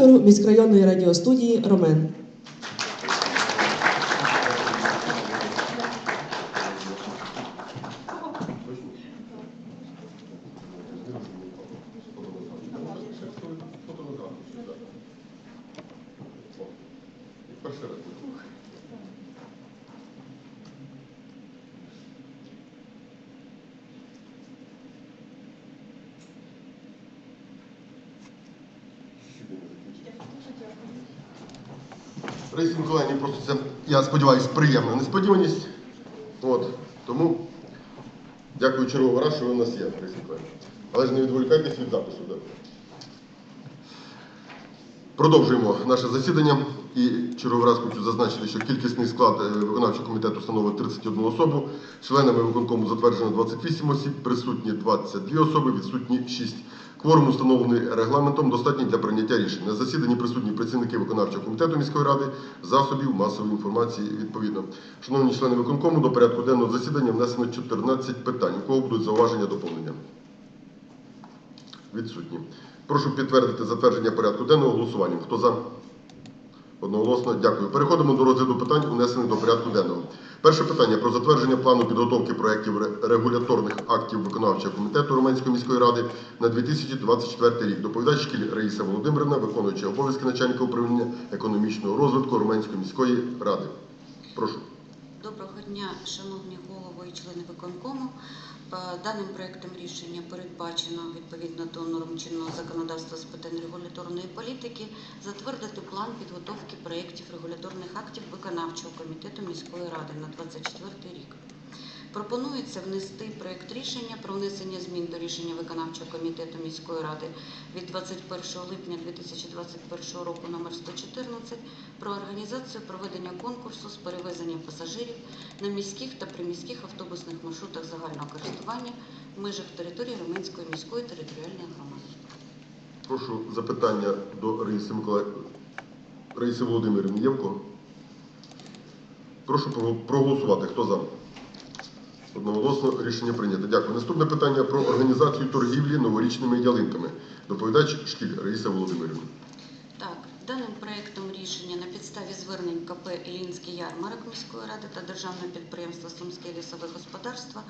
редактору міськрайонної радіостудії Ромен. Перший раз. Раїсі Миколаївні, просто це, я сподіваюся, приємна несподіваність. От, тому дякую черговий раз, що ви у нас є, Раїсі Миколаївні. Але ж не відволікайтесь від запису. Да? Продовжуємо наше засідання. І черговий раз хочу зазначити, що кількісний склад е, виконавчого комітету становить 31 особу. Членами виконкому затверджено 28 осіб, присутні 22 особи, відсутні 6. Кворум установлений регламентом, достатній для прийняття рішень. На засіданні присутні працівники виконавчого комітету міської ради, засобів масової інформації відповідно. Шановні члени виконкому, до порядку денного засідання внесено 14 питань. У кого будуть зауваження доповнення? Відсутні. Прошу підтвердити затвердження порядку денного голосуванням. Хто за? Одноголосно дякую. Переходимо до розгляду питань, унесених до порядку денного. Перше питання про затвердження плану підготовки проєктів регуляторних актів виконавчого комітету Романської міської ради на 2024 рік. Доповідач шкіль Раїса Володимирівна, виконуючи обов'язки начальника управління економічного розвитку Романської міської ради. Прошу. Доброго дня, шановні голови і члени виконкому. Е, Даним проектом рішення передбачено відповідно до норм чинного законодавства з питань регуляторної політики затвердити план підготовки проєктів регуляторних актів виконавчого комітету міської ради на 2024 рік. Пропонується внести проєкт рішення про внесення змін до рішення виконавчого комітету міської ради від 21 липня 2021 року номер 114 про організацію проведення конкурсу з перевезення пасажирів на міських та приміських автобусних маршрутах загального користування в межах території Роменської міської територіальної громади. Прошу запитання до Раїси Миколаїв... Раїси Володимирівни. Є в кого? Прошу проголосувати. Хто за? Одноголосно рішення прийнято. Дякую. Наступне питання про організацію торгівлі новорічними ялинками. Доповідач шкіль Раїса Володимирівна. Так, даним проектом рішення на підставі звернень КП Ілінський ярмарок міської ради та державного підприємства Сумське лісове господарство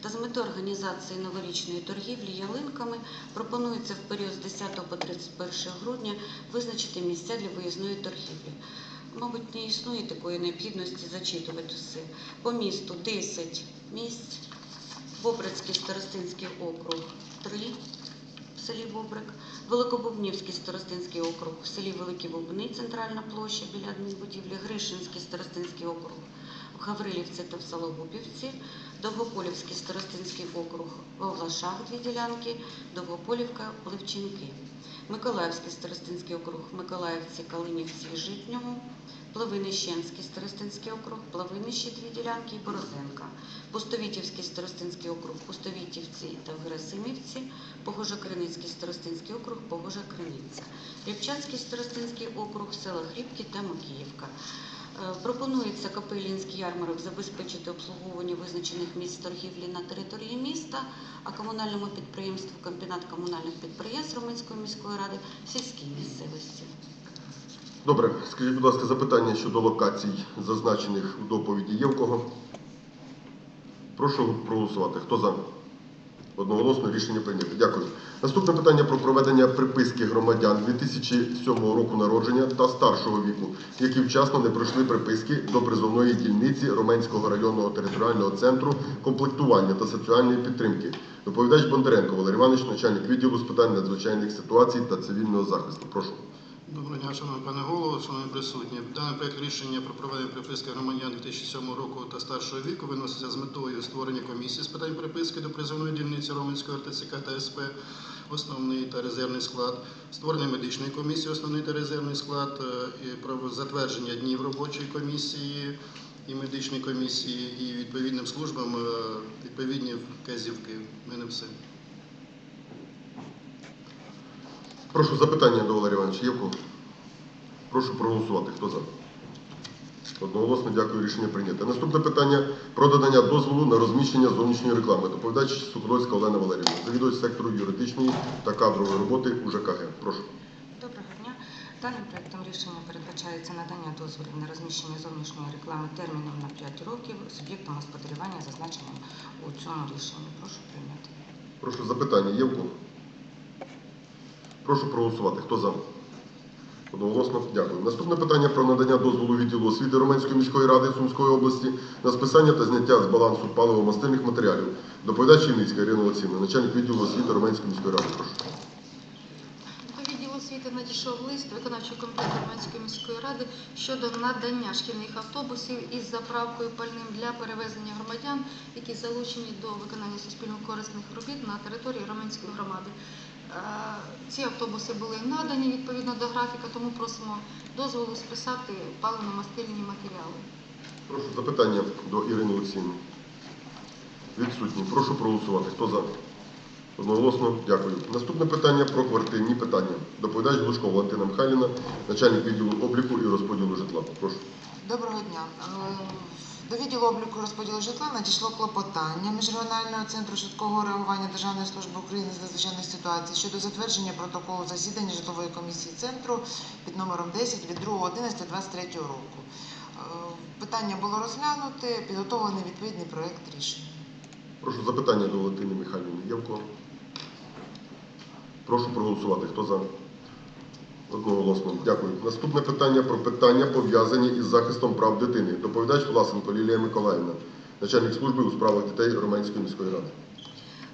та з метою організації новорічної торгівлі ялинками пропонується в період з 10 по 31 грудня визначити місця для виїзної торгівлі. Мабуть, не існує такої необхідності зачитувати все. По місту 10 місць, Бобрицький старостинський округ 3, в селі Бобрик, Великобубнівський старостинський округ в селі Великі Бубни, центральна площа біля адмінбудівлі, Гришинський старостинський округ в Гаврилівці та в Сологубівці, Довгополівський старостинський округ в дві ділянки, Довгополівка, Левчинки, Миколаївський старостинський округ Миколаївці, Калинівці і Житньому, Плавинищенський старостинський округ, Плавинищі дві ділянки і Борозенка, Пустовітівський старостинський округ, Пустовітівці та Герасимівці, Погожа-Криницький старостинський округ, Погожа-Криниця, Рябчанський старостинський округ, села Хлібки та Макіївка. Е, Пропонується Капелінський ярмарок забезпечити обслуговування визначених місць торгівлі на території міста, а комунальному підприємству комбінат комунальних підприємств Романської міської ради в сільській місцевості. Добре, скажіть, будь ласка, запитання щодо локацій, зазначених в доповіді є в кого? Прошу проголосувати. Хто за? Одноголосно рішення прийнято. Дякую. Наступне питання про проведення приписки громадян 2007 року народження та старшого віку, які вчасно не пройшли приписки до призовної дільниці Роменського районного територіального центру комплектування та соціальної підтримки. Доповідач Бондаренко Валерій Іванович, начальник відділу з питань надзвичайних ситуацій та цивільного захисту. Прошу. Доброго дня, шановний пане голово, шановні присутні. Даний проект рішення про проведення приписки громадян 2007 року та старшого віку виноситься з метою створення комісії з питань приписки до призовної дільниці Роменської РТЦК та СП, основний та резервний склад, створення медичної комісії, основний та резервний склад, е, і про затвердження днів робочої комісії і медичної комісії, і відповідним службам е, відповідні вказівки. У мене все. Прошу запитання до Валерія Івановича. Є? Прошу проголосувати. Хто за? Одноголосно дякую, рішення прийнято. Наступне питання про додання дозволу на розміщення зовнішньої реклами. Доповідач Соколовська Олена Валерівна, завідувач сектору юридичної та кадрової роботи УЖКГ. Прошу. Доброго дня. Даним проектом рішення передбачається надання дозволів на розміщення зовнішньої реклами терміном на 5 років суб'єктом господарювання, зазначеним у цьому рішенні. Прошу прийняти. Прошу запитання є в кого? Прошу проголосувати. Хто за? Одноголосно дякую. Наступне питання про надання дозволу відділу освіти Романської міської ради Сумської області на списання та зняття з балансу паливо-мастильних матеріалів. Доповідач Черницька Ірина Олексійовна, начальник відділу освіти Романської міської ради. Прошу. Відділу освіти надійшов лист виконавчого комітету Романської міської ради щодо надання шкільних автобусів із заправкою пальним для перевезення громадян, які залучені до виконання суспільно-корисних робіт на території Романської громади. Е, Ці автобуси були надані відповідно до графіка, тому просимо дозволу списати паливно-мастильні матеріали. Прошу запитання до Ірини Олексійовни. Відсутні. Прошу проголосувати. Хто за? Одноголосно дякую. Наступне питання про квартирні питання. Доповідач Глушко Валентина Михайлівна, начальник відділу обліку і розподілу житла. Прошу. Доброго дня. До відділу обліку розподілу житла надійшло клопотання Міжрегіонального центру швидкого реагування Державної служби України з надзвичайних ситуацій щодо затвердження протоколу засідання житлової комісії центру під номером 10 від 2.11.23 року. Е, Питання було розглянуте, підготовлений відповідний проект рішення. Прошу запитання до Валентини Михайлівни. Є в кого? Прошу проголосувати. Хто за? Одноголосно. Дякую. Наступне питання про питання, пов'язані із захистом прав дитини. Доповідач Власенко Лілія Миколаївна, начальник служби у справах дітей Романської міської ради.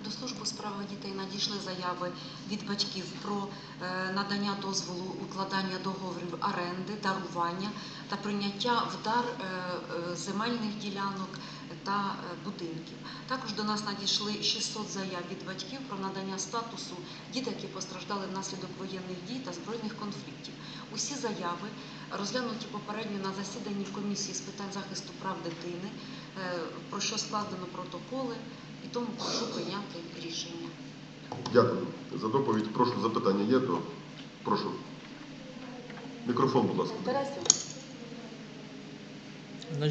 До служби у справах дітей надійшли заяви від батьків про е, надання дозволу укладання договорів оренди, дарування та прийняття в дар е, е, земельних ділянок та будинків. Також до нас надійшли 600 заяв від батьків про надання статусу дітей, які постраждали внаслідок воєнних дій та збройних конфліктів. Усі заяви розглянуті попередньо на засіданні комісії з питань захисту прав дитини, про що складено протоколи. І тому прошу прийняти рішення. Дякую за доповідь. Прошу запитання є, то прошу. Мікрофон, будь ласка.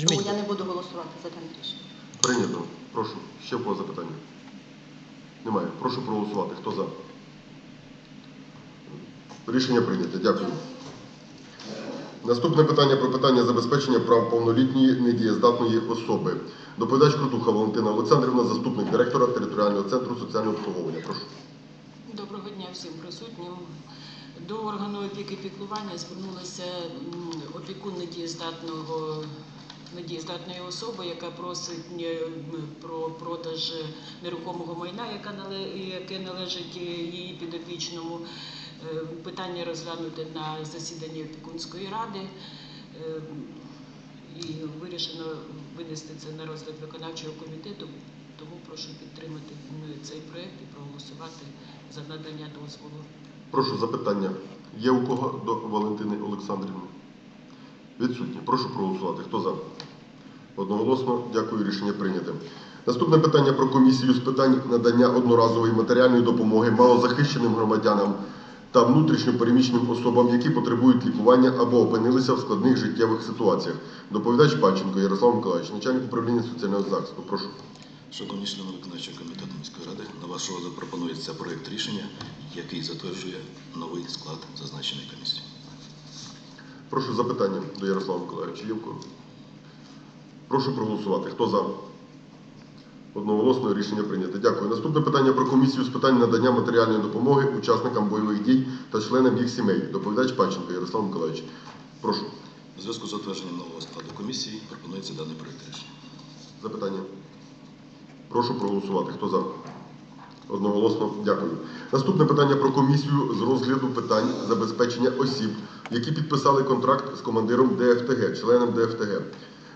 Тому я не буду голосувати за дане рішення. Прийнято. Прошу. Ще кого запитання? Немає. Прошу проголосувати. Хто за? Рішення прийнято. Дякую. Наступне питання про питання забезпечення прав повнолітньої недієздатної особи. Доповідач Крутуха Валентина Олександрівна, заступник директора територіального центру соціального обслуговування. Прошу. Доброго дня всім присутнім. До органу опіки піклування звернулася опікун недієздатного недієздатної особи, яка просить е, про продаж нерухомого майна, яке належить е, її підопічному. Е, Питання розглянуте на засіданні опікунської ради. Е, І вирішено винести це на розгляд виконавчого комітету, тому прошу підтримати м, цей проект і проголосувати за надання дозволу. Прошу запитання. Є у кого до Валентини Олександрівни? Відсутні. Прошу проголосувати. Хто за? Одноголосно. Дякую. Рішення прийнято. Наступне питання про комісію з питань надання одноразової матеріальної допомоги малозахищеним громадянам та внутрішньопереміщеним особам, які потребують лікування або опинилися в складних життєвих ситуаціях. Доповідач Панченко Ярослав Миколаївич, начальник управління соціального захисту. Прошу. Шановні члени виконавчого комітету міської ради, на ваш розгляд пропонується проект рішення, який затверджує новий склад зазначеної комісії. Прошу запитання до Ярослава Миколаївича. Є в кого? Прошу проголосувати. Хто за? Одноголосно рішення прийнято. Дякую. Наступне питання про комісію з питань надання матеріальної допомоги учасникам бойових дій та членам їх сімей. Доповідач Панченко Ярослав Миколаївич. Прошу. У зв'язку з затвердженням нового складу комісії пропонується даний проект рішення. Запитання. Прошу проголосувати. Хто за? Одноголосно дякую. Наступне питання про комісію з розгляду питань забезпечення осіб, які підписали контракт з командиром ДФТГ, членом ДФТГ,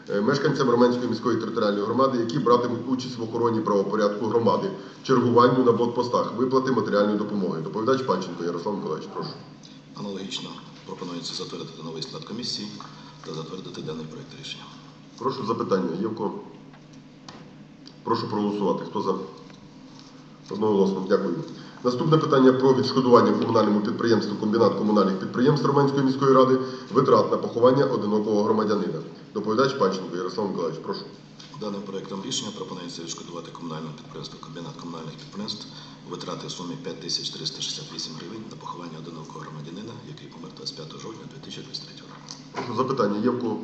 мешканцям Роменської міської територіальної громади, які братимуть участь в охороні правопорядку громади, чергуванню на блокпостах, виплати матеріальної допомоги. Доповідач Панченко Ярослав Миколаївич, прошу. Аналогічно пропонується затвердити новий склад комісії та затвердити даний проект рішення. Прошу запитання. Є в кого? Прошу проголосувати. Хто за? Одноголосно. Дякую. Наступне питання про відшкодування комунальному підприємству комбінат комунальних підприємств Романської міської ради витрат на поховання одинокого громадянина. Доповідач Панченко Ярослав Миколаївич, прошу. Даним проєктом рішення пропонується відшкодувати комунальному підприємству Кабінет комунальних підприємств витрати в сумі 5368 гривень на поховання одинокого громадянина, який помер 25 жовтня 2023 року. Прошу запитання. Євко.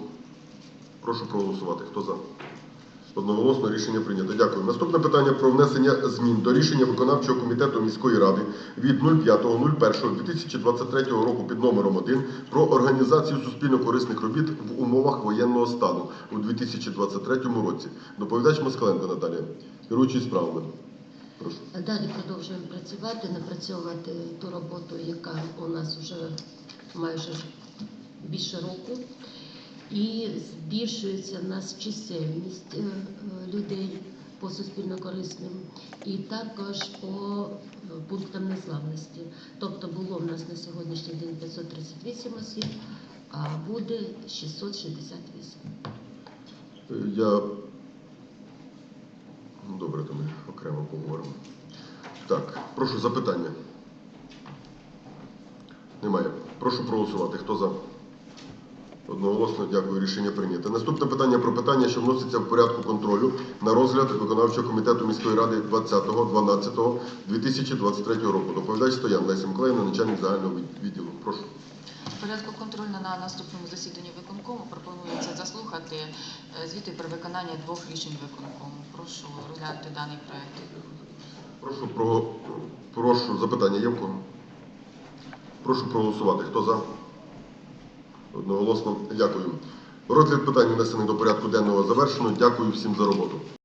Прошу проголосувати. Хто за? Одноголосно рішення прийнято. Дякую. Наступне питання про внесення змін до рішення виконавчого комітету міської ради від 05.01.2023 року під номером 1 про організацію суспільно-корисних робіт в умовах воєнного стану у 2023 році. Доповідач Москаленко Наталія, керуючий справами. Прошу. Далі продовжуємо працювати, напрацьовувати ту роботу, яка у нас вже майже більше року. І збільшується в нас чисельність е, людей по суспільно-корисним і також по е, пунктам незламності. Тобто було в нас на сьогоднішній день 538 осіб, а буде 668. Е, Я Ну, добре, то ми окремо поговоримо. Так, прошу запитання. Немає. Прошу проголосувати. Хто за? Одноголосно дякую. Рішення прийнято. Наступне питання про питання, що вноситься в порядку контролю на розгляд виконавчого комітету міської ради 20.12.2023 року. Доповідач Стоян Леся Миколаївна, начальник загального відділу. Прошу. В порядку контролю на наступному засіданні виконкому пропонується заслухати е, звіти про виконання двох рішень виконкому. Прошу розглянути даний проект. Прошу про прошу запитання є в кого? Прошу проголосувати. Хто за? Одноголосно дякую. Розгляд питань, внесених до порядку денного, завершено. Дякую всім за роботу.